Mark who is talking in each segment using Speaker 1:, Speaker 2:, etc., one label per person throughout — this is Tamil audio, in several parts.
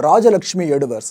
Speaker 1: ராஜலக்ஷ்மி எடுவர்ஸ்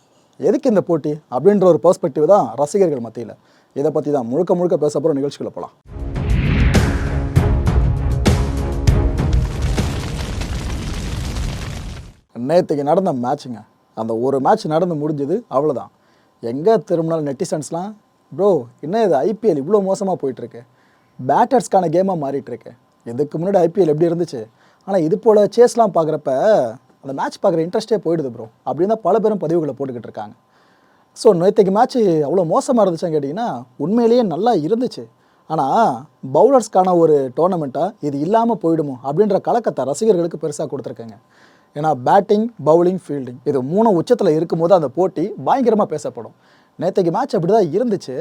Speaker 1: எதுக்கு இந்த போட்டி அப்படின்ற ஒரு பெர்ஸ்பெக்டிவ் தான் ரசிகர்கள் மத்தியில். இதை பற்றி தான் முழுக்க முழுக்க பேச போகிற நிகழ்ச்சிகளை போகலாம் நேற்றுக்கு நடந்த மேட்சுங்க அந்த ஒரு மேட்ச் நடந்து முடிஞ்சது அவ்வளோதான் எங்கே திரும்பினாலும் நெட்டிசன்ஸ்லாம் ப்ரோ என்ன இது? ஐபிஎல் இவ்வளோ மோசமாக போயிட்டுருக்கு. பேட்டர்ஸ்க்கான கேமாக மாறிட்டுருக்கு. இதுக்கு முன்னாடி ஐபிஎல் எப்படி இருந்துச்சு? ஆனால் இது போல் சேஸ்லாம் பார்க்குறப்ப அந்த மேட்ச் பார்க்குற இன்ட்ரெஸ்ட்டே போயிடுது ப்ரோ அப்படின்னு தான் பல பேரும் பதிவுகளை போட்டுக்கிட்டு இருக்காங்க. ஸோ நேற்றுக்கு மேட்ச் அவ்வளோ மோசமாக இருந்துச்சுன்னு கேட்டிங்கன்னா உண்மையிலேயே நல்லா இருந்துச்சு. ஆனால் பவுலர்ஸ்க்கான ஒரு டோர்னமெண்ட்டாக இது இல்லாமல் போயிடுமோ அப்படின்ற கலக்கத்தை ரசிகர்களுக்கு பெருசாக கொடுத்துருக்காங்க. ஏன்னா பேட்டிங் பவுலிங் ஃபீல்டிங் இது மூணு உச்சத்தில் இருக்கும்போது அந்த போட்டி பயங்கரமாக பேசப்படும். நேற்றுக்கு மேட்ச் அப்படி தான் இருந்துச்சு.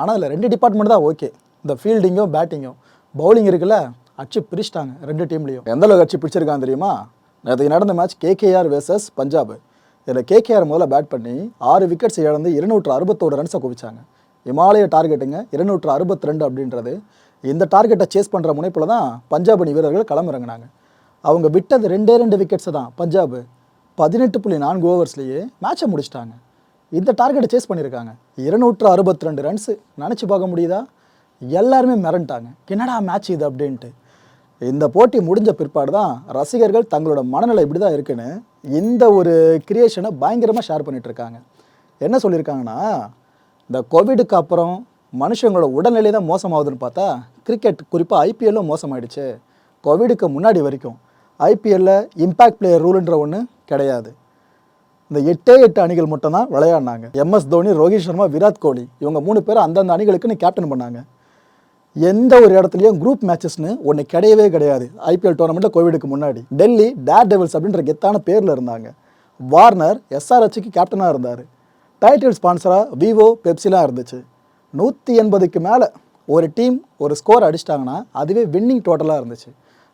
Speaker 1: ஆனால் அதில் ரெண்டு டிபார்ட்மெண்ட் தான் ஓகே இந்த ஃபீல்டிங்கும் பேட்டிங்கும் பவுலிங் இருக்குல்ல அச்சு பிரிச்சிட்டாங்க ரெண்டு டீம்லேயும் எந்த அளவுக்கு அச்சு பிடிச்சிருக்காங்க தெரியுமா? நேற்று நடந்த மேட்ச் கேகேஆர் வேர்சஸ் பஞ்சாப் இதில் கேகேஆர் முதல்ல பேட் பண்ணி ஆறு விக்கெட்ஸ் இழந்து இருநூற்று அறுபத்தோரு ரன்ஸை குவிச்சாங்க. இமாலய டார்கெட்டுங்க இருநூற்று அறுபத்தி ரெண்டு அப்படின்றது. இந்த டார்கெட்டை சேஸ் பண்ணுற முனைப்பில் தான் பஞ்சாப் அணி வீரர்கள் களமிறங்கினாங்க. அவங்க விட்டது ரெண்டே ரெண்டு விக்கெட்ஸை தான் பஞ்சாப். பதினெட்டு புள்ளி நான்கு ஓவர்ஸ்லேயே மேட்சை முடிச்சிட்டாங்க. இந்த டார்கெட்டை சேஸ் பண்ணியிருக்காங்க இருநூற்று அறுபத்தி ரெண்டு ரன்ஸு நினச்சி பார்க்க முடியுதா? எல்லாருமே மிரண்டாங்க. என்னடா மேட்ச் இது அப்படின்ட்டு. இந்த போட்டி முடிஞ்ச பிற்பாடு தான் ரசிகர்கள் தங்களோட மனநிலை இப்படி தான் இருக்குன்னு இந்த ஒரு கிரியேஷனை பயங்கரமாக ஷேர் பண்ணிகிட்ருக்காங்க என்ன சொல்லியிருக்காங்கன்னா இந்த கோவிடுக்கு அப்புறம் மனுஷங்களோட உடல்நிலை தான் மோசமாகுதுன்னு பார்த்தா கிரிக்கெட் குறிப்பாக ஐபிஎல்லும் மோசமாயிடுச்சு. கோவிடுக்கு முன்னாடி வரைக்கும் ஐபிஎல்லில் இம்பேக்ட் பிளேயர் ரூல்ன்ற ஒன்று கிடையாது. இந்த எட்டே எட்டு அணிகள் மட்டும் தான் விளையாடினாங்க எம்எஸ் தோனி ரோஹித் சர்மா விராட் கோலி இவங்க மூணு பேர் அந்தந்த அணிகளுக்குன்னு கேப்டன் பண்ணாங்க. எந்த ஒரு இடத்துலையும் குரூப் மேட்சஸ்னு ஒன்று கிடையவே கிடையாது. ஐபிஎல் டோர்னமெண்ட்டில் கோவிடுக்கு முன்னாடி. டெல்லி டேர் டெவில்ஸ் அப்படின்ற கெத்தான பேரில் இருந்தாங்க. வார்னர் எஸ்ஆர்ஹெச்சுக்கு கேப்டனாக இருந்தார். டைட்டில் ஸ்பான்சராக விவோ பெப்சிலாம் இருந்துச்சு. நூற்றி எண்பதுக்கு மேலே ஒரு டீம் ஒரு ஸ்கோர் அடிச்சிட்டாங்கன்னா அதுவே வின்னிங் டோட்டலாக இருந்துச்சு.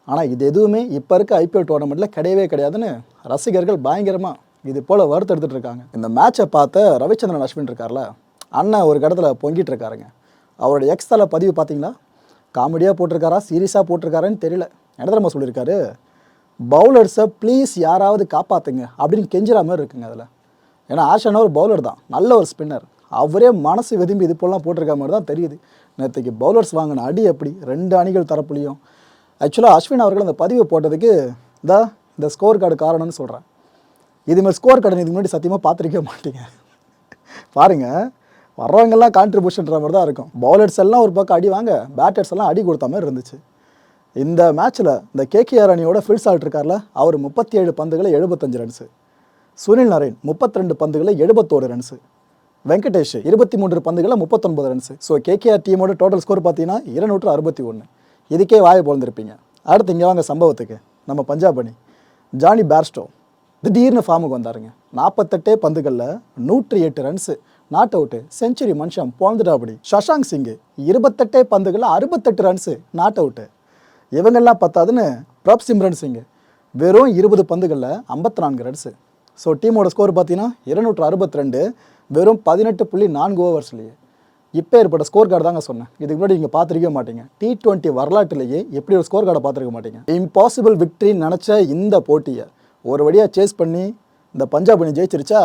Speaker 1: ஆனால் இது எதுவுமே இப்போ இருக்க ஐபிஎல் டோர்னமெண்ட்டில் கிடையவே கிடையாதுன்னு ரசிகர்கள் பயங்கரமாக இது போல் வறுத்தெடுத்துட்டு இருக்காங்க. இந்த மேட்சை பார்த்த ரவிச்சந்திரன் அஸ்வின் இருக்கார்ல அண்ணன் ஒரு இடத்துல பொங்கிட்டு இருக்காருங்க. அவரோட எக்ஸ் தலை பதிவு பார்த்தீங்களா? காமெடியாக போட்டிருக்காரா? சீரியஸாக போட்டிருக்காரான்னு தெரியல. என்ன சொல்லியிருக்காரு? பவுலர்ஸை ப்ளீஸ் யாராவது காப்பாற்றுங்க அப்படின்னு கெஞ்சிற மாதிரி இருக்குங்க அதில். ஏன்னா ஆஷான ஒரு பவுலர் தான். நல்ல ஒரு ஸ்பின்னர் அவரே மனசு வெதும்பி இது போலாம் போட்டிருக்க மாதிரி தான் தெரியுது. நேற்றுக்கு பவுலர்ஸ் வாங்கின அடி எப்படி? ரெண்டு அணிகள் தரப்புலையும். ஆக்சுவலாக அஸ்வின் அவர்கள் அந்த பதிவை போட்டதுக்கு இதா இந்த ஸ்கோர் கார்டு காரணம்னு சொல்கிறேன் இதுமாதிரி ஸ்கோர் கார்டு இதுக்கு முன்னாடி சத்தியமாக பார்த்துருக்கவே மாட்டீங்க. பாருங்கள் வர்றவங்கெல்லாம் கான்ட்ரிபியூஷன்ற மாதிரி தான் இருக்கும். பவுலர்ஸ் எல்லாம் ஒரு பக்கம் அடி வாங்க பேட்டர்ஸ் எல்லாம் அடி கொடுத்த மாதிரி இருந்துச்சு. இந்த மேட்ச்சில் இந்த கேகேஆர் அணியோட ஃபில் சால்ட் இருக்கார்ல அவர் முப்பத்தி ஏழு பந்துகளை எழுபத்தஞ்சு ரன்ஸு சுனில் நரேன் முப்பத்தி ரெண்டு பந்துகளை எழுபத்தோரு ரன்ஸு வெங்கடேஷ் இருபத்தி மூன்று பந்துகளை முப்பத்தொன்பது ரன்ஸு ஸோ கேகேஆர் டீமோட டோட்டல் ஸ்கோர் பார்த்தீங்கன்னா இருநூற்று அறுபத்தி ஒன்று இதுக்கே வாயை போழ்ந்திருப்பீங்க. அடுத்து இங்கே வாங்க சம்பவத்துக்கு. நம்ம பஞ்சாப் அணி. ஜானி பேர்ஸ்டோ திடீர்னு ஃபார்முக்கு வந்தாருங்க. நாற்பத்தெட்டே பந்துகளில் நூற்றி எட்டு ரன்ஸு நாட் அவுட்டு செஞ்சுரி மனுஷன் போந்துட்டா ஷஷாங் சிங்கு இருபத்தெட்டே பந்துகளில் அறுபத்தெட்டு ரன்ஸு நாட் அவுட்டு இவங்கெல்லாம் பத்தாதுன்னு பிரப் சிம்ரன் சிங்கு வெறும் இருபது பந்துகளில் ஐம்பத்தி நான்கு ரன்ஸு ஸோ டீமோட ஸ்கோர் பார்த்தீங்கன்னா இருநூற்று அறுபத்தி ரெண்டு வெறும் பதினெட்டு புள்ளி நான்கு ஓவர்ஸ்லேயே இப்போ ஏற்பட்ட ஸ்கோர் கார்டு தாங்க சொன்னேன். இதுக்கு முன்னாடி நீங்கள் பார்த்துருக்கவே மாட்டீங்க. டி டுவெண்ட்டி வரலாற்றுலேயே எப்படி ஒரு ஸ்கோர் கார்டை பார்த்துருக்க மாட்டீங்க. இம்பாசிபிள் விக்ட்ரின்னு நினச்ச இந்த போட்டியை ஒரு வழியாக சேஸ் பண்ணி இந்த பஞ்சாப் அணி ஜெயிச்சிருச்சா?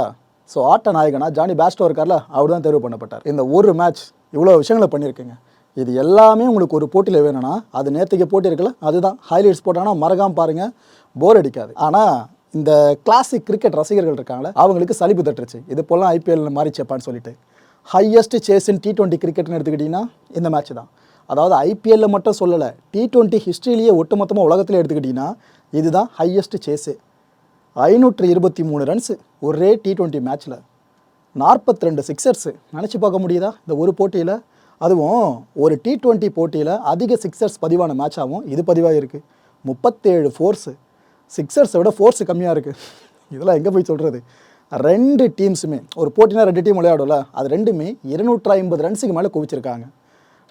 Speaker 1: ஸோ ஆட்ட நாயகனா ஜானி பேஸ்டோ இருக்கார்ல அவர் தான் தேர்வு பண்ணப்பட்டார். இந்த ஒரு மேட்ச் இவ்வளோ விஷயங்களை பண்ணியிருக்கீங்க. இது எல்லாமே உங்களுக்கு ஒரு போட்டியில் வேணும்னா அது நேற்றுக்கு போட்டி இருக்குல்ல அதுதான். ஹைலைட்ஸ் போட்டாங்கன்னா மறக்காம பாருங்கள் போர் அடிக்காது. ஆனால் இந்த கிளாசிக் கிரிக்கெட் ரசிகர்கள் இருக்காங்களே அவங்களுக்கு சலிப்பு தட்டுருச்சு. இது போலாம் ஐபிஎல் மாறிச்சப்பான்னு சொல்லிட்டு. Highest chase in T twenty கிரிக்கெட்னு எடுத்துக்கிட்டிங்கன்னா இந்த மேட்ச் தான். அதாவது ஐபிஎல்ல மட்டும் சொல்லலை டி டுவெண்ட்டி ஹிஸ்ட்ரியிலேயே ஒட்டுமொத்தமாக உலகத்தில் எடுத்துக்கிட்டிங்கன்னா இதுதான் ஹையஸ்ட் சேஸு ஐநூற்று இருபத்தி மூணு ரன்ஸு ஒரே டி டுவெண்ட்டி மேட்ச்சில் நாற்பத்தி ரெண்டு சிக்ஸர்ஸு நினச்சி பார்க்க முடியுதா? இந்த ஒரு போட்டியில் அதுவும் ஒரு டி ட்வெண்ட்டி போட்டியில் அதிக சிக்ஸர்ஸ் பதிவான மேட்சாகவும் இது பதிவாக இருக்குது முப்பத்தேழு ஃபோர்ஸு சிக்ஸர்ஸை விட ஃபோர்ஸு கம்மியாக இருக்குது இதெல்லாம் எங்கே போய் சொல்கிறது ரெண்டு டீம்ஸுமே ஒரு போட்டினா ரெண்டு டீம் விளையாடும்ல அது ரெண்டுமே இருநூற்றி ஐம்பது ரன்ஸுக்கு மேலே குவிச்சிருக்காங்க.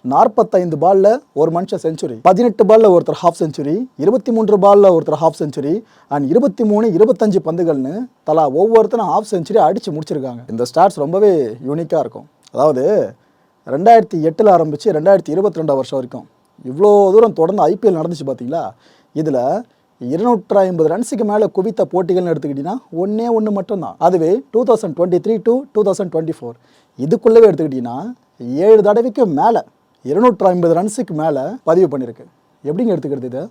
Speaker 1: நாற்பத்தைந்து பாலில் ஒரு மனுஷன் செஞ்சுரி பதினெட்டு பாலில் ஒருத்தர் ஹாஃப் செஞ்சுரி இருபத்தி மூன்று பாலில் ஒருத்தர் ஹாஃப் செஞ்சுரி அண்ட் இருபத்தி மூணு இருபத்தஞ்சு பந்துகள்னு தலா ஒவ்வொருத்தரும் ஹாஃப் செஞ்சுரி அடித்து முடிச்சிருக்காங்க. இந்த ஸ்டாட்ஸ் ரொம்பவே யூனிக்காக இருக்கும். அதாவது ரெண்டாயிரத்தி எட்டில் ஆரம்பித்து ரெண்டாயிரத்தி இருபத்தி ரெண்டாம் வருஷம் வரைக்கும் இவ்வளோ தூரம் தொடர்ந்து ஐபிஎல் நடந்துச்சு பார்த்தீங்களா இதில் இருநூற்றி ஐம்பது ரன்ஸுக்கு மேலே குவித்த போட்டிகள்னு எடுத்துக்கிட்டிங்கன்னா ஒன்றே ஒன்று மட்டும்தான். அதுவே two thousand twenty three to two thousand twenty four இதுக்குள்ளவே எடுத்துக்கிட்டிங்கன்னா ஏழு தடவைக்கும் மேலே இருநூற்றி ஐம்பது ரன்ஸுக்கு மேலே பதிவு பண்ணியிருக்கு. எப்படிங்க எடுத்துக்கிறது இதை?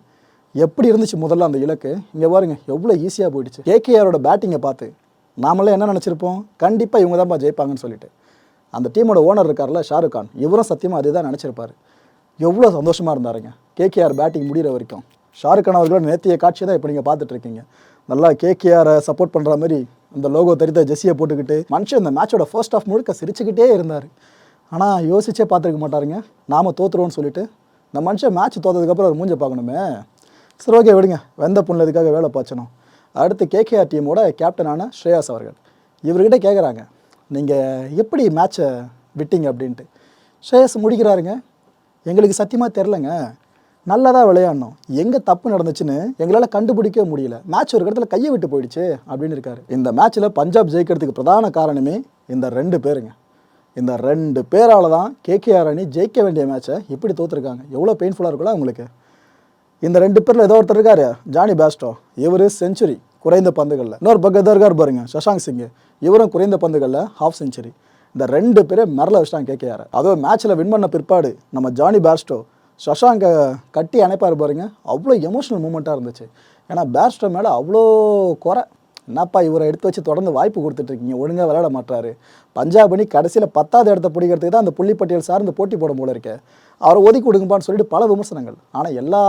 Speaker 1: எப்படி இருந்துச்சு முதல்ல அந்த இலக்கு? இங்கே பாருங்க எவ்வளோ ஈஸியாக போயிடுச்சு. கேகேஆரோட பேட்டிங்கை பார்த்து நாமெல்லாம் என்ன நினச்சிருப்போம்? கண்டிப்பாக இவங்க தான்ப்பா ஜெயிப்பாங்கன்னு சொல்லிட்டு. அந்த டீமோட ஓனர் இருக்கார்ல ஷாருக் கான் இவரும் சத்தியமாக அதே தான் நினச்சிருப்பார். எவ்வளோ சந்தோஷமாக இருந்தாருங்க. கேகேஆர் பேட்டிங் முடிகிற வரைக்கும். ஷாருக் கான் அவர்களோட நேத்திய காட்சி தான் இப்போ நீங்கள் பார்த்துட்ருக்கீங்க நல்லா கேகேஆரை சப்போர்ட் பண்ணுற மாதிரி அந்த லோகோ தெரித்த ஜெஸ்ஸியை போட்டுக்கிட்டு மனுஷன் இந்த மேட்சோட ஃபர்ஸ்ட் ஆஃப் முழுக்க சிரிச்சுக்கிட்டே இருந்தார். ஆனால் யோசிச்சே பார்த்துருக்க மாட்டாருங்க. நாம தோத்துருவோம்னு சொல்லிட்டு இந்த மனுஷன் மேட்ச் தோத்ததுக்கப்புறம் அவர் மூஞ்ச பார்க்கணுமே? சரி ஓகே விடுங்க. வெந்த புண்ணில் இதுக்காக வேலை பாய்ச்சணும்? அடுத்து கேகேஆர் டீமோட கேப்டனான ஸ்ரேயாஸ் அவர்கள். இவர்கிட்ட கேட்குறாங்க நீங்கள் எப்படி மேட்சை விட்டீங்க? அப்படின்ட்டு. ஸ்ரேயாஸ் முடிக்கிறாருங்க எங்களுக்கு சத்தியமாக தெரிலங்க நல்லதாக விளையாடணும். எங்கே தப்பு நடந்துச்சுன்னு எங்களால் கண்டுபிடிக்கவே முடியல. மேட்ச் ஒரு இடத்துல கையை விட்டு போயிடுச்சு அப்படின்னு இருக்காரு. இந்த மேட்ச்சில் பஞ்சாப் ஜெயிக்கிறதுக்கு பிரதான காரணமே இந்த ரெண்டு பேருங்க. இந்த ரெண்டு பேரால் தான் கேகேஆர் அணி ஜெயிக்க வேண்டிய மேட்சை இப்படி தோற்றுருக்காங்க எவ்வளோ பெயின்ஃபுல்லாக இருக்குல்ல உங்களுக்கு இந்த ரெண்டு பேரில் ஏதோ ஒருத்தர் இருக்காரு ஜானி பேஸ்டோ. இவர் செஞ்சுரி குறைந்த பந்துகளில். இன்னொரு பக்கம் தான் இருக்கார் பாருங்க சஷாங்க் சிங்கு இவரும் குறைந்த பந்துகளில் ஹாஃப் செஞ்சுரி இந்த ரெண்டு பேரே மிரள வச்சிட்டாங்க கேகேஆர். அதுவும் மேட்ச்சில் வின் பண்ண பிற்பாடு நம்ம ஜானி பேஸ்டோ சஷாங்கை கட்டி அணைப்பார் பாருங்க. அவ்வளோ எமோஷனல் மூமெண்ட்டாக இருந்துச்சு. ஏன்னா பேஸ்டோ மேலே அவ்வளோ குறை. என்னப்பா இவரை எடுத்து வச்சு தொடர்ந்து வாய்ப்பு கொடுத்துட்ருக்கீங்க? ஒழுங்காக விளையாட மாட்டாரு பஞ்சாப் அணி கடைசியில் பத்தாவது இடத்த பிடிக்கிறதுக்கு தான் அந்த புள்ளிப்பட்டியல் சார்ந்து போட்டி போடும் போல இருக்க. அவரை ஒதுக்கி கொடுங்கப்பான்னு சொல்லிட்டு பல விமர்சனங்கள். ஆனால் எல்லா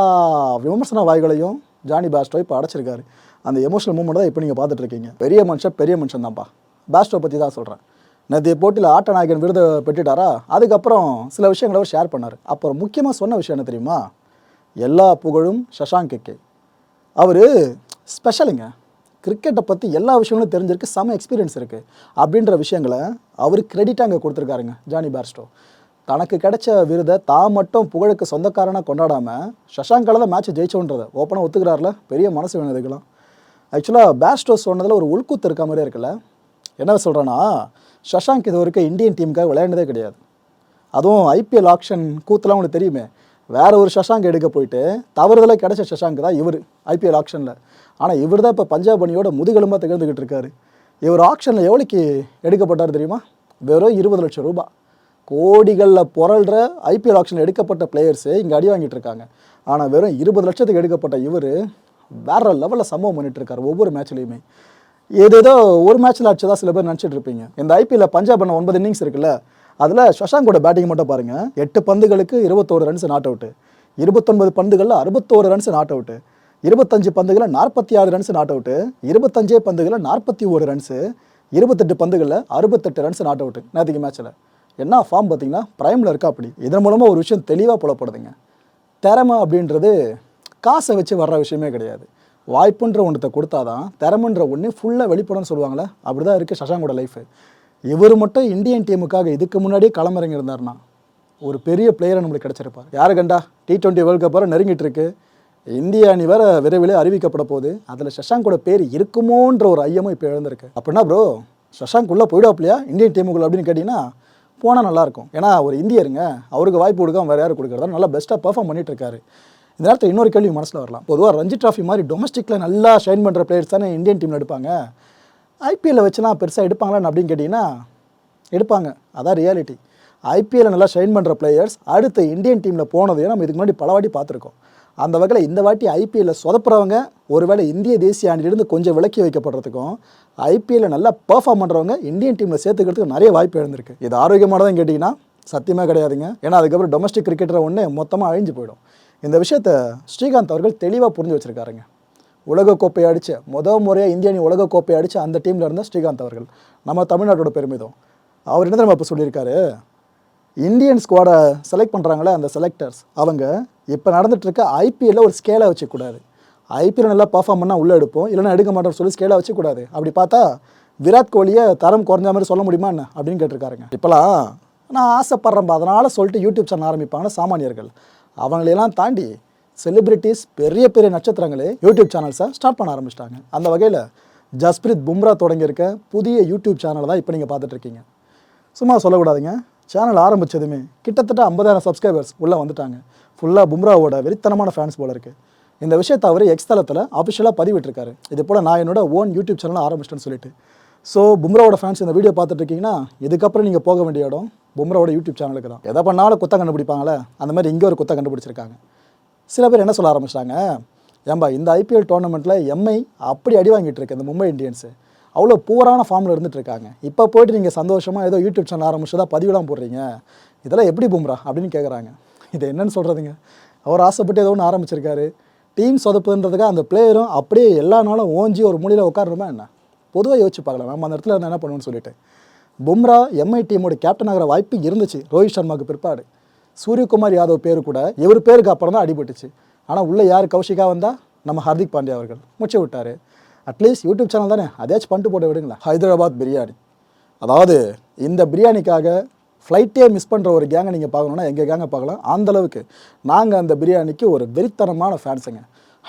Speaker 1: விமர்சன வாய்களையும் ஜானி பாஸ்டோ இப்போ அடைச்சிருக்காரு. அந்த எமோஷனல் மூமெண்ட் தான் இப்போ நீங்கள் பார்த்துட்ருக்கீங்க. பெரிய மனுஷன் பெரிய மனுஷன் தான்ப்பா. பாஸ்டோ பற்றி தான் சொல்கிறேன் நேற்று போட்டியில் ஆட்ட நாயகன் விருதை பெற்றுட்டாரா? அதுக்கப்புறம் சில விஷயங்களை அவர் ஷேர் பண்ணார். அப்புறம் முக்கியமாக சொன்ன விஷயம் என்ன தெரியுமா? எல்லா புகழும் சஷாங்க் கே அவர் ஸ்பெஷலுங்க கிரிக்கெட்டை பற்றி எல்லா விஷயங்களும் தெரிஞ்சிருக்கு செம எக்ஸ்பீரியன்ஸ் இருக்குது அப்படின்ற விஷயங்களை அவர் கிரெடிட்டாக அங்கே கொடுத்துருக்காருங்க ஜானி பேர்ஸ்டோ தனக்கு கிடைச்ச விருதை தான் மட்டும் புகழுக்கு சொந்தக்காரனாக கொண்டாடாமல் சஷாங்கால தான் மேட்ச் ஜெயிச்சோன்றதை ஓப்பனாக ஒத்துக்கிறார்ல பெரிய மனசு வேணும் இதுக்கெல்லாம். ஆக்சுவலாக பேஸ்டோ சொன்னதில் ஒரு உள்கூத்து இருக்க மாதிரியே இருக்குல்ல. என்ன சொல்கிறேன்னா சஷாங்க் இது வரைக்கும் இந்தியன் டீமுக்காக விளையாண்டதே கிடையாது. அதுவும் ஐபிஎல் ஆக்ஷன் கூத்துலாம் உங்களுக்கு தெரியுமே. வேற ஒரு சஷாங்க் எடுக்க போயிட்டு தவறுதலாக கிடைச்ச சஷாங்க் தான் இவர் ஐபிஎல் ஆக்ஷனில் ஆனால் இவர் தான் இப்போ பஞ்சாப் அணியோட முதுகெலும்பாக திகழ்ந்துக்கிட்டு இருக்காரு. இவர் ஆக்ஷனில் எவ்வளோக்கு எடுக்கப்பட்டார் தெரியுமா? வெறும் இருபது லட்சம் ரூபாய் கோடிகளில் புரள்ற ஐபிஎல் ஆக்ஷனில் எடுக்கப்பட்ட பிளேயர்ஸு இங்கே அடி வாங்கிட்டு இருக்காங்க. ஆனால் வெறும் இருபது லட்சத்துக்கு எடுக்கப்பட்ட இவர் வேற லெவலில் சம்பவம் பண்ணிட்டு இருக்காரு ஒவ்வொரு மேட்ச்லேயுமே ஏதேதோ ஒரு மேட்ச்சில் அடிச்சதா சில பேர் நினச்சிட்டு இருப்பீங்க. இந்த ஐபிஎல்ல பஞ்சாப் பண்ண ஒன்பது இன்னிங்ஸ் இருக்குல்ல அதில் சஷாங்கோட பேட்டிங் மட்டும் பாருங்கள் எட்டு பந்துகளுக்கு இருபத்தோரு ரன்ஸ் நாட் அவுட்டு இருபத்தொன்பது பந்துகளில் அறுபத்தோரு ரன்ஸ் நாட் அவுட்டு இருபத்தஞ்சு பந்துகளில் நாற்பத்தி ஆறு ரன்ஸ் நாட் அவுட்டு இருபத்தஞ்சே பந்துகளில் நாற்பத்தி ஒரு ரன்ஸு இருபத்தெட்டு பந்துகளில் அறுபத்தெட்டு ரன்ஸ் நாட் அவுட்டு நேற்றுக்கு மேட்ச்சில் என்ன ஃபார்ம் பார்த்தீங்கன்னா ப்ரைமில் இருக்கா அப்படி. இதன் மூலமாக ஒரு விஷயம் தெளிவாக புலப்படுதுங்க. திறமை அப்படின்றது காசை வச்சு வர்ற விஷயமே கிடையாது. வாய்ப்புன்ற ஒன்றத்தை கொடுத்தாதான் திறமைன்ற ஒன்று ஃபுல்லாக வெளிப்படணும்னு சொல்லுவாங்களே அப்படி தான் இருக்குது சஷாங்கோட லைஃபு இவர் மட்டும் இந்தியன் டீமுக்காக இதுக்கு முன்னாடியே களமிறங்கியிருந்தார்னா ஒரு பெரிய பிளேயரை நம்மளுக்கு கிடச்சிருப்பார். யாரு கண்டா? டி டுவெண்ட்டி வேர்ல்டு கப் வர நெருங்கிட்டு இருக்கு இந்திய அணி வேற விரைவில் அறிவிக்கப்பட போகுது. அதில் சஷாங்கோட பேர் இருக்குமோன்ற ஒரு ஐயமும் இப்போ எழுந்திருக்கு அப்படின்னா ப்ரோ சஷாங்க் உள்ளே போயிடாப்லையா இந்தியன் டீமுக்குள்ள அப்படின்னு கேட்டிங்கன்னா போனால் நல்லாயிருக்கும் ஏன்னா ஒரு இந்தியருங்க அவருக்கு வாய்ப்பு கொடுக்காம வேறு யார் கொடுக்குறதா? நல்லா பெஸ்ட்டாக பெர்ஃபார்ம் பண்ணிட்டு இருக்காரு இந்த நேரத்தில் இன்னொரு கேள்வி மனசில் வரலாம். பொதுவாக ரஞ்சி ட்ராஃபி மாதிரி டொமஸ்டிக்கில் நல்லா ஷைன் பண்ணுற பிளேயர்ஸ் தானே இந்தியன் டீமில் எடுப்பாங்க. ஐபிஎல்ல வச்சுலாம் பெருசாக எடுப்பாங்களான்னு அப்படின்னு கேட்டிங்கன்னா எடுப்பாங்க. அதான் ரியாலிட்டி ஐபிஎல்ல நல்லா ஷைன் பண்ணுற பிளேயர்ஸ் அடுத்த இந்தியன் டீமில் போனதையும் நம்ம இதுக்கு முன்னாடி பல வாட்டி பார்த்துருக்கோம். அந்த வகையில் இந்த வாட்டி ஐபிஎல்ல சொதப்புறவங்க ஒருவேளை இந்திய தேசிய அணிலிருந்து கொஞ்சம் விலக்கி வைக்கப்படுறதுக்கும் ஐபிஎல்ல நல்லா பெர்ஃபார்ம் பண்ணுறவங்க இந்தியன் டீமில் சேர்த்துக்கிறதுக்கு நிறைய வாய்ப்பு இருந்திருக்கு இது ஆரோக்கியமானதான் கேட்டிங்கன்னா சத்தியமாக கிடையாதுங்க. ஏன்னா அதுக்கப்புறம் டொமஸ்டிக் கிரிக்கெட்டரை ஒன்று மொத்தமாக அழிஞ்சு போயிடும். இந்த விஷயத்தை ஸ்ரீகாந்த் அவர்கள் தெளிவாக புரிஞ்சு வச்சுருக்காருங்க. உலகக்கோப்பை அடித்த முத முறையாக இந்திய அணி உலகக்கோப்பை அடித்த அந்த டீமில் இருந்த ஸ்ரீகாந்த் அவர்கள். நம்ம தமிழ்நாட்டோட பெருமிதம். அவர் என்ன நம்ம இப்போ சொல்லியிருக்காரு? இந்தியன் ஸ்குவாடை செலக்ட் பண்ணுறாங்களே அந்த செலக்டர்ஸ் அவங்க இப்போ நடந்துகிட்ருக்க ஐபிஎல்ல ஒரு ஸ்கேலை வச்சுக்கூடாது. ஐபிஎல் நல்லா பர்ஃபார்ம் பண்ணால் உள்ளே எடுப்போம் இல்லைன்னா எடுக்க மாட்டோம்னு சொல்லி ஸ்கேலை வச்சுக்கூடாது. அப்படி பார்த்தா விராட் கோலியை தரம் குறைஞ்ச மாதிரி சொல்ல முடியுமா என்ன? அப்படின்னு கேட்டிருக்காருங்க. இப்போலாம் நான் ஆசைப்பட்றேன்ப்பா அதனால் சொல்லிட்டு யூடியூப் சேனல் ஆரம்பிப்பாங்கன்னா சாமானியர்கள். அவங்களையெல்லாம் தாண்டி செலிபிரிட்டிஸ் பெரிய பெரிய நட்சத்திரங்களே யூடியூப் சேனல்ஸை ஸ்டார்ட் பண்ண ஆரம்பிச்சிட்டாங்க. அந்த வகையில் ஜஸ்பிரித் பும்ரா தொடங்கியிருக்க புதிய யூடியூப் சேனலை தான் இப்போ நீங்கள் பார்த்துட்ருக்கீங்க சும்மா சொல்லக்கூடாதுங்க. சேனல் ஆரம்பித்ததுமே கிட்டத்தட்ட ஐம்பதாயிரம் சப்ஸ்கிரைபர்ஸ் உள்ளே வந்துட்டாங்க. ஃபுல்லாக பும்ராவோட வெறித்தனமான ஃபேன்ஸ் போல இருக்குது இந்த விஷயத்தை அவர் எக்ஸ் தளத்தில் அஃபிஷியலாக பதிவிட்டிருக்காரு. இது போல் நான் என்னோட ஓன் யூடியூப் சேனல் ஆரம்பிச்சிட்டேன்னு சொல்லிட்டு. ஸோ பும்ராவோட ஃபேன்ஸ் இந்த வீடியோ பார்த்துட்டு இருக்கீங்கன்னா இதுக்கப்புறம் நீங்கள் போக வேண்டிய இடம் பும்ராவோட யூடியூப் சேனலுக்கு தான். எதை பண்ணாலும் குத்த கண்டுபிடிப்பாங்களே? அந்த மாதிரி இங்கே ஒரு குத்த கண்டுபிடிச்சிருக்காங்க. சில பேர் என்ன சொல்ல ஆரம்பிச்சிட்டாங்க? ஏம்பா இந்த ஐபிஎல் டோர்னமெண்ட்டில் எம்ஐ அப்படி அடி வாங்கிட்டு இருக்கு இந்த மும்பை இந்தியன்ஸு. அவ்வளோ பூரான ஃபார்மில் இருந்துட்டு இருக்காங்க. இப்போ போயிட்டு நீங்கள் சந்தோஷமாக ஏதோ யூடியூப் சேனல் ஆரம்பிச்சதா பதிவுலாம் போடுறீங்க. இதெல்லாம் எப்படி பும்ரா? அப்படின்னு கேட்குறாங்க இது என்னன்னு சொல்கிறதுங்க அவர் ஆசைப்பட்டு ஏதோ ஒன்று ஆரம்பிச்சிருக்காரு. டீம் சொதப்புன்றதுக்காக அந்த பிளேயரும் அப்படியே எல்லா நாளும் ஓஞ்சி ஒரு மூலையில் உட்காரணுமா என்ன? பொதுவாக யோசிச்சு பார்க்கலாம். நம்ம அந்த இடத்துல என்ன பண்ணுவோம்னு சொல்லிட்டு. பும்ரா எம்ஐ டீமோட கேப்டன் ஆகிற வாய்ப்பு இருந்துச்சு. ரோஹித் சர்மாவுக்கு பிற்பாடு. சூரியகுமார் யாதவ் பேர் கூட இவர் பேருக்கு அப்புறம் தான் அடிபட்டுச்சு. ஆனால் உள்ளே யார் கௌஷிகா வந்தால் நம்ம ஹர்திக் பாண்டியா அவர்கள். முச்சை விட்டார். அட்லீஸ்ட் யூடியூப் சேனல் தானே? அதையாச்சும் பண்ணிட்டு போட்டு விடுங்களேன். ஹைதராபாத் பிரியாணி. அதாவது இந்த பிரியாணிக்காக ஃப்ளைட்டே மிஸ் பண்ணுற ஒரு கேங்கை நீங்கள் பார்க்கணுன்னா எங்கள் கேங்கை பார்க்கலாம். அந்த அளவுக்கு நாங்கள் அந்த பிரியாணிக்கு ஒரு வெறித்தனமான ஃபேன்ஸுங்க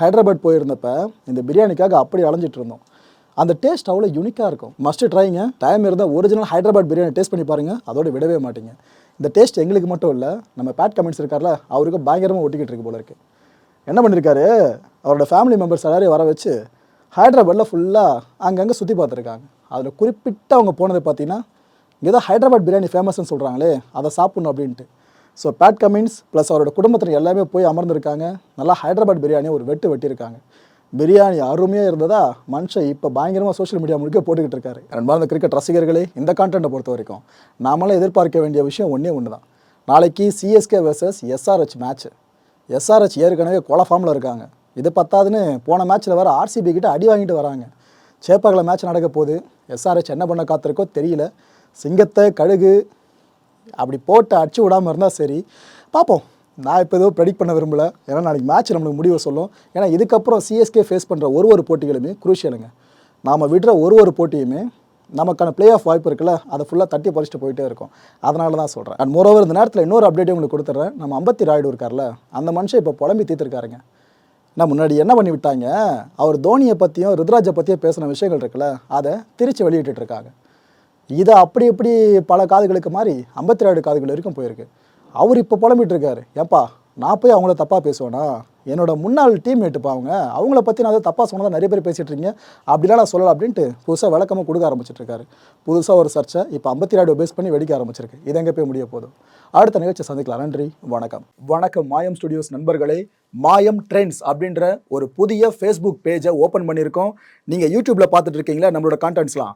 Speaker 1: ஹைதராபாத் போயிருந்தப்ப இந்த பிரியாணிக்காக அப்படி அலைஞ்சிட்டு இருந்தோம். அந்த டேஸ்ட் அவ்வளோ யூனிக்காக இருக்கும். மஸ்ட் ட்ரைங்க டைம் இருந்தால் ஒரிஜினல் ஹைதராபாத் பிரியாணி டேஸ்ட் பண்ணி பாருங்கள் அதோட விடவே மாட்டிங்க. இந்த டேஸ்ட் எங்களுக்கு மட்டும் இல்லை நம்ம பேட் கமெண்ட்ஸ் இருக்கார்ல அவருக்கு பயங்கரமாக ஒட்டிக்கிட்டு இருக்கு போல இருக்கு. என்ன பண்ணியிருக்காரு அவரோட ஃபேமிலி மெம்பர்ஸ் எல்லாரையும் வர வச்சு ஹைதராபாத்தில் ஃபுல்லாக அங்கங்கே சுற்றி பார்த்துருக்காங்க. அதில் குறிப்பிட்ட அவங்க போனது பார்த்தீங்கன்னா இங்கே தான் ஹைதராபாத் பிரியாணி ஃபேமஸ்னு சொல்கிறாங்களே அதை சாப்பிட்ணும் அப்படின்ட்டு. ஸோ பேட் கமின்ஸ் ப்ளஸ் அவரோட குடும்பத்தில் எல்லாமே போய் அமர்ந்திருக்காங்க. நல்லா ஹைதராபாத் பிரியாணியை ஒரு வெட்டு வெட்டியிருக்காங்க. பிரியாணி அருமையாக இருந்ததா? மனுஷன் இப்போ பயங்கரமாக சோஷியல் மீடியா முழுக்க போட்டுக்கிட்டு இருக்காரு. அன்பார்ந்த கிரிக்கெட் ரசிகர்களே இந்த கான்டென்ட்டை பொறுத்த வரைக்கும் நாமெல்லாம் எதிர்பார்க்க வேண்டிய விஷயம் ஒன்றே ஒன்று தான். நாளைக்கு CSK versus SRH match SRH ஏற்கனவே கொலை ஃபார்மில் இருக்காங்க. இது பத்தாதுன்னு போன மேட்ச்சில் வர ஆர்சிபி கிட்ட அடி வாங்கிட்டு வராங்க. சேப்பாக்கில் மேட்ச் நடக்க போகுது. எஸ்ஆர்ஹெச் என்ன பண்ண காத்திருக்கோ தெரியல. சிங்கத்தை கழுகு அப்படி போட்டு அடிச்சு விடாமல் இருந்தால் சரி. பார்ப்போம். நான் இப்போ எதுவும் ப்ரெடிக் பண்ண விரும்பல. ஏன்னா நாளைக்கு மேட்ச் நம்மளுக்கு முடிவை சொல்லும். ஏன்னா இதுக்கப்புறம் சிஎஸ்கே ஃபேஸ் பண்ணுற ஒரு ஒரு போட்டிகளுமே குரூஷியலுங்க நாம் விடுற ஒரு ஒரு போட்டியுமே நமக்கான ப்ளே ஆஃப் வாய்ப்பு இருக்குல்ல அதை ஃபுல்லாக தட்டி பறிச்சுட்டு போயிட்டே இருக்கும். அதனால தான் சொல்கிறேன் அண்ட் மோரோவர் இந்த நேரத்தில் இன்னொரு அப்டேட் உங்களுக்கு கொடுத்துட்றேன் நம்ம அம்பத்தி ராய்டு இருக்கார்ல அந்த மனுஷன் இப்போ புலம்பி தீர்த்துருக்காருங்க. நான் முன்னாடி என்ன பண்ணி விட்டாங்க? அவர் தோனியை பற்றியும் ருத்ராஜை பற்றியும் பேசின விஷயங்கள் இருக்குல்ல அதை திரிச்சு வெளியிட்டுருக்காங்க இதை அப்படி இப்படி பல காதுகளுக்கு மாறி ஐம்பத்தி ரெண்டு காதுகள் வரைக்கும் போயிருக்கு. அவர் இப்போ புலம்பிட்டு இருக்காரு ஏப்பா நான் போய் அவங்கள தப்பாக பேசுவேனா? என்னோட முன்னாள் டீம்மேட்டுப்பா அவங்க அவங்கள பற்றி நான் அதை தப்பாக சொன்னதாக நிறைய பேர் பேசிகிட்டு இருக்கீங்க. அப்படிலாம் நான் சொல்லலை அப்படின்ட்டு புதுசாக விளக்கமாக கொடுக்க ஆரம்பிச்சிட்ருக்காரு புதுசாக ஒரு சர்ச்சை இப்போ ஐம்பத்தி ரெண்டு பேஸ் பண்ணி வெடிக்க ஆரம்பிச்சிருக்கு. இது எங்கே போய் முடிய போதும் அடுத்த நிகழ்ச்சி சந்திக்கலாம். நன்றி வணக்கம். வணக்கம் மாயம் ஸ்டுடியோஸ் நண்பர்களே. மாயம் ட்ரெண்ட்ஸ் அப்படின்ற ஒரு புதிய ஃபேஸ்புக் பேஜை ஓப்பன் பண்ணியிருக்கோம். நீங்கள் யூடியூப்பில் பார்த்துட்டு இருக்கீங்களா? நம்மளோட கான்டென்ட்ஸ்லாம்